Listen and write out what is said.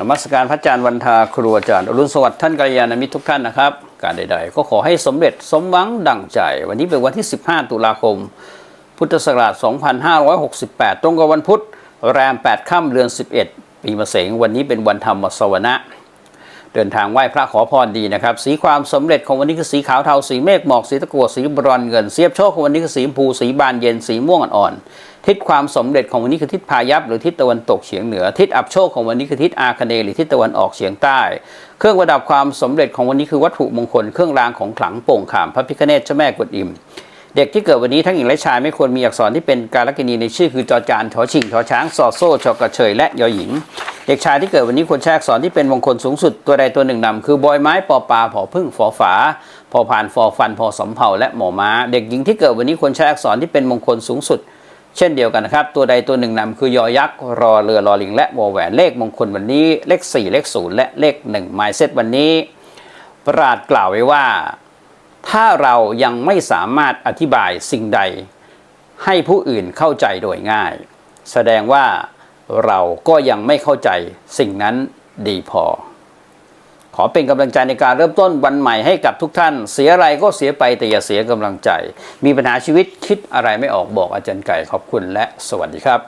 นมัสการพระอาจารย์วันทาครูอาจารย์อรุณสวัสดิ์ท่านกัลยาณมิตรทุกท่านนะครับ การใดๆ ก็ขอให้สมเร็จสมหวังดั่งใจ วันนี้เป็นวันที่ 15 ตุลาคม พุทธศักราช 2568 ตรงกับวันพุธแรม 8 ค่ำเดือน 11 ปีมะเสงวันนี้เป็นวันธรรมสวนะ เดินทางไหว้พระขอพรดีนะครับ สีความสำเร็จของวันนี้คือสีขาวเทาสีเมฆหมอกสีตะกั่วสีบรอนเงินเสียบโชคของวันนี้คือสีชมพูสีบานเย็นสีม่วงอ่อนทิศความสำเร็จของวันนี้คือทิศพายัพหรือทิศตะวันตกเฉียงเหนือ ทิศอับโชคของวันนี้คือทิศอาคเนหรือทิศตะวันออกเฉียงใต้ เครื่องประดับความสำเร็จของวันนี้คือวัตถุมงคลเครื่องรางของขลังโป่งขามพระพิฆเนศเจ้าแม่กวนอิมเด็กที่เกิดวันนี้ทั้งหญิงและชายไม่ควรมีอักษรที่เป็นการลกินีในชื่อคือจอจานชอชิงชอช้างสอโซ่ชอกระเชยและยอหญิง เด็กชายที่เกิดวันนี้ควรใช้อักษรที่เป็นมงคลสูงสุดตัวใดตัวหนึ่งนำคือบอยไม้ปอปลาผอพึ่งฟอฝาพอผ่านฟอฟันพอสำเภาและหมอม้า เด็กหญิงที่เกิดวันนี้ควรใช้อักษรที่เป็นมงคลสูงสุด เช่นเดียวกันนะครับ ตัวใดตัวหนึ่งนำคือยอยักษ์รอเรือรอลิง และวอแหวนเลขมงคลวันนี้เลข 4 เลข 0 และเลข1หมายเซตวันนี้ ปราดกล่าวไว้ว่า ถ้าเรายังไม่สามารถอธิบายสิ่งใด ให้ผู้อื่นเข้าใจโดยง่าย แสดงว่า เราก็ยังไม่เข้าใจสิ่งนั้นดีพอ ขอเป็นกำลังใจในการเริ่มต้นวันใหม่ให้กับทุกท่าน เสียอะไรก็เสียไปแต่อย่าเสียกำลังใจ มีปัญหาชีวิตคิดอะไรไม่ออกบอกอาจารย์ไก่ขอบคุณและสวัสดีครับ